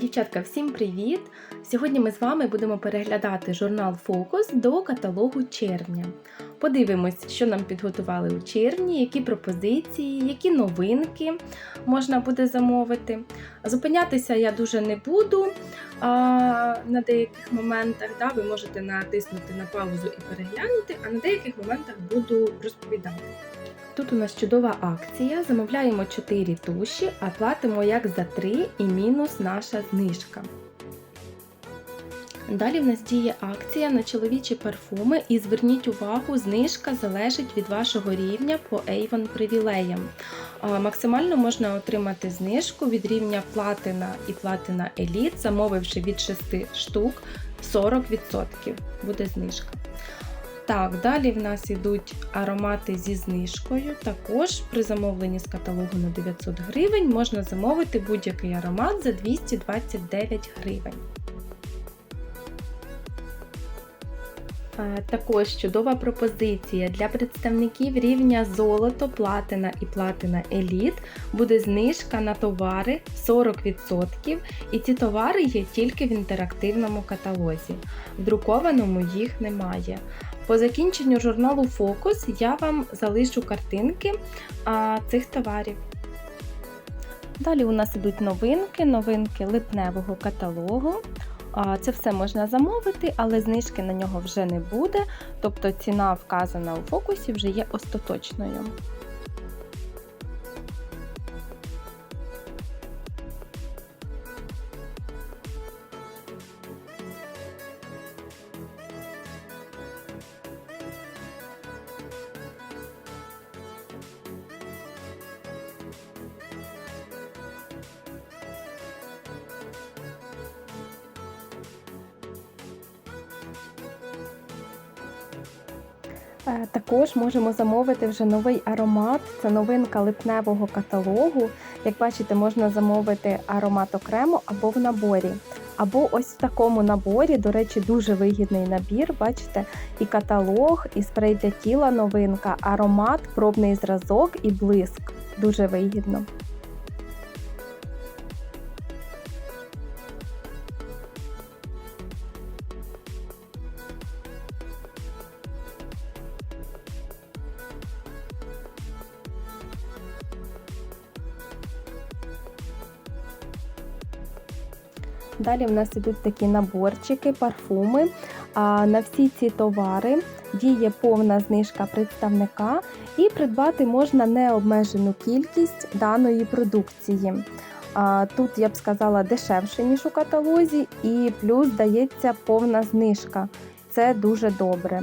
Дівчатка, всім привіт! Сьогодні ми з вами будемо переглядати журнал Фокус до каталогу червня. Подивимось, що нам підготували у червні, які пропозиції, які новинки можна буде замовити. Зупинятися я дуже не буду а, на деяких моментах. Да, ви можете натиснути на паузу і переглянути, а на деяких моментах буду розповідати. Тут у нас чудова акція. Замовляємо 4 туші, а платимо як за 3 і мінус наша знижка. Далі в нас діє акція на чоловічі парфуми і зверніть увагу, знижка залежить від вашого рівня по Avon привілеям. Максимально можна отримати знижку від рівня платина і платина Elite, замовивши від 6 штук 40% буде знижка. Так, далі в нас йдуть аромати зі знижкою. Також при замовленні з каталогу на 900 гривень можна замовити будь-який аромат за 229 гривень. Також чудова пропозиція для представників рівня золото, платина і платина еліт буде знижка на товари 40%, і ці товари є тільки в інтерактивному каталозі. В друкованому їх немає. По закінченню журналу Фокус я вам залишу картинки а, цих товарів. Далі у нас ідуть новинки, новинки липневого каталогу. Це все можна замовити, але знижки на нього вже не буде, тобто ціна вказана у фокусі вже є остаточною. Також можемо замовити вже новий аромат. Це новинка липневого каталогу. Як бачите, можна замовити аромат окремо або в наборі. Або ось в такому наборі, до речі, дуже вигідний набір. Бачите, і каталог, і спрей для тіла новинка, аромат, пробний зразок і блиск. Дуже вигідно. Далі в нас ідуть такі наборчики, парфуми. А на всі ці товари діє повна знижка представника, і придбати можна необмежену кількість даної продукції. Тут я б сказала дешевше, ніж у каталозі, і плюс дається повна знижка. Це дуже добре.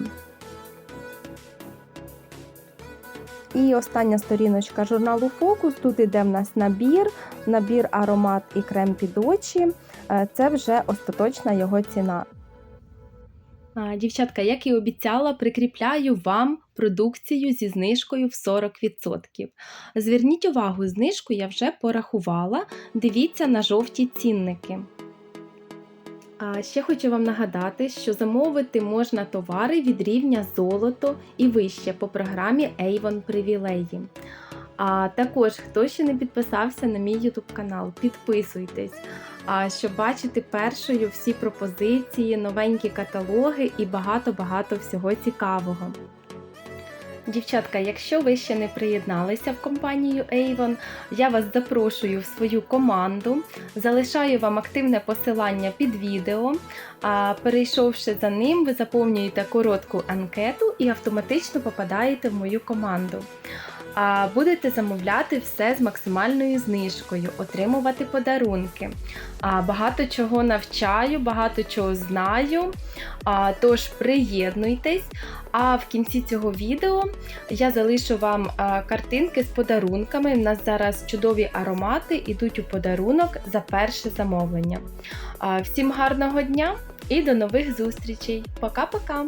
І остання сторіночка журналу Фокус. Тут іде в нас набір, набір аромат і крем під очі. Е, Це вже остаточна його ціна. Дівчатка, як і обіцяла, прикріпляю вам продукцію зі знижкою в 40%. Зверніть увагу, знижку я вже порахувала. Дивіться на жовті цінники. А ще хочу вам нагадати, що замовити можна товари від рівня золото і вище по програмі Avon Привілеї. А також, хто ще не підписався на мій YouTube канал, підписуйтесь, щоб бачити першою всі пропозиції, новенькі каталоги і багато-багато всього цікавого. Дівчатка, якщо ви ще не приєдналися в компанію Avon, я вас запрошую в свою команду. Залишаю вам активне посилання під відео. А перейшовши за ним, ви заповнюєте коротку анкету і автоматично попадаєте в мою команду. А будете замовляти все з максимальною знижкою, отримувати подарунки. А, Багато чого навчаю, багато чого знаю. А, Тож приєднуйтесь. А в кінці цього відео я залишу вам картинки з подарунками. У нас зараз чудові аромати йдуть у подарунок за перше замовлення. Всім гарного дня і до нових зустрічей! Пока-пока!